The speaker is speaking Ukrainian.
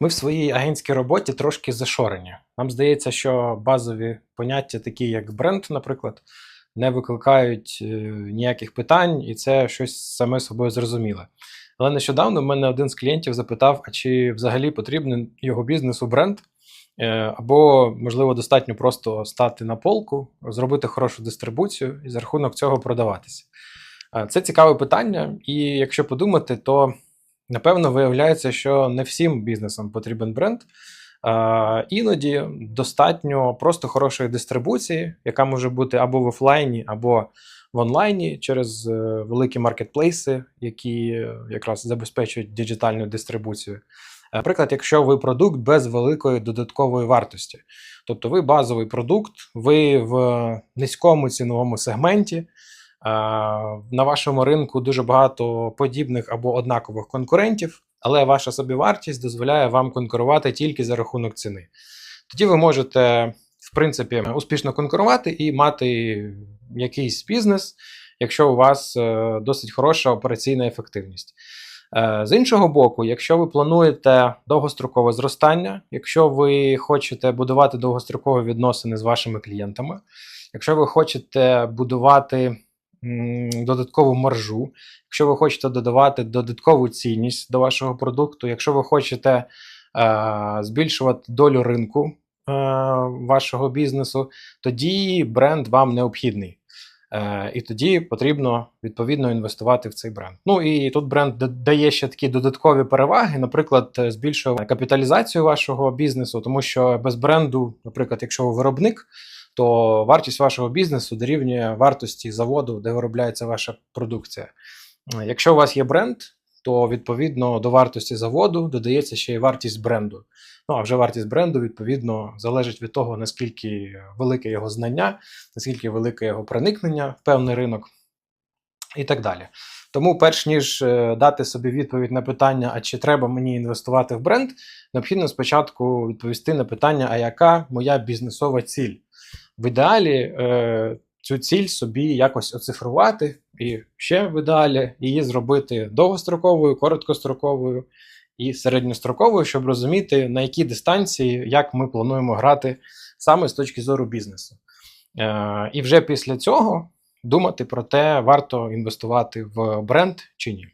Ми в своїй агентській роботі трошки зашорені. Нам здається, що базові поняття, такі як бренд, наприклад, не викликають е, ніяких питань, і це щось саме собою зрозуміле. Але нещодавно в мене один з клієнтів запитав, а чи взагалі потрібен його бізнесу бренд, Е, або, можливо, достатньо просто стати на полку, зробити хорошу дистрибуцію і за рахунок цього продаватися. Е, Це цікаве питання, і якщо подумати, то напевно виявляється, що не всім бізнесам потрібен бренд. Е, Іноді достатньо просто хорошої дистрибуції, яка може бути або в офлайні, або в онлайні через е, великі маркетплейси, які якраз забезпечують діджитальну дистрибуцію. Наприклад, якщо ви продукт без великої додаткової вартості, тобто ви базовий продукт, ви в низькому ціновому сегменті, на вашому ринку дуже багато подібних або однакових конкурентів, але ваша собівартість дозволяє вам конкурувати тільки за рахунок ціни. Тоді ви можете, в принципі, успішно конкурувати і мати якийсь бізнес, якщо у вас е, досить хороша операційна ефективність. Е, З іншого боку, якщо ви плануєте довгострокове зростання, якщо ви хочете будувати довгострокові відносини з вашими клієнтами, якщо ви хочете будувати додаткову маржу, якщо ви хочете додавати додаткову цінність до вашого продукту, якщо ви хочете е, збільшувати долю ринку е, вашого бізнесу, тоді бренд вам необхідний. Е, і тоді потрібно відповідно інвестувати в цей бренд. Ну і тут бренд дає ще такі додаткові переваги, наприклад, е, збільшує капіталізацію вашого бізнесу, тому що без бренду, наприклад, якщо ви виробник, то вартість вашого бізнесу дорівнює вартості заводу, де виробляється ваша продукція. Е, Якщо у вас є бренд, то відповідно до вартості заводу додається ще й вартість бренду. Ну а вже вартість бренду відповідно залежить від того, наскільки велике його знання, наскільки велике його проникнення в певний ринок і так далі. Тому, перш ніж е, дати собі відповідь на питання, а чи треба мені інвестувати в бренд, необхідно спочатку відповісти на питання, а яка моя бізнесова ціль? В ідеалі е, цю ціль собі якось оцифрувати, і ще в ідеалі її зробити довгостроковою, короткостроковою і середньостроковою, щоб розуміти, на якій дистанції, як ми плануємо грати саме з точки зору бізнесу. Е, і вже після цього думати про те, варто інвестувати в бренд чи ні.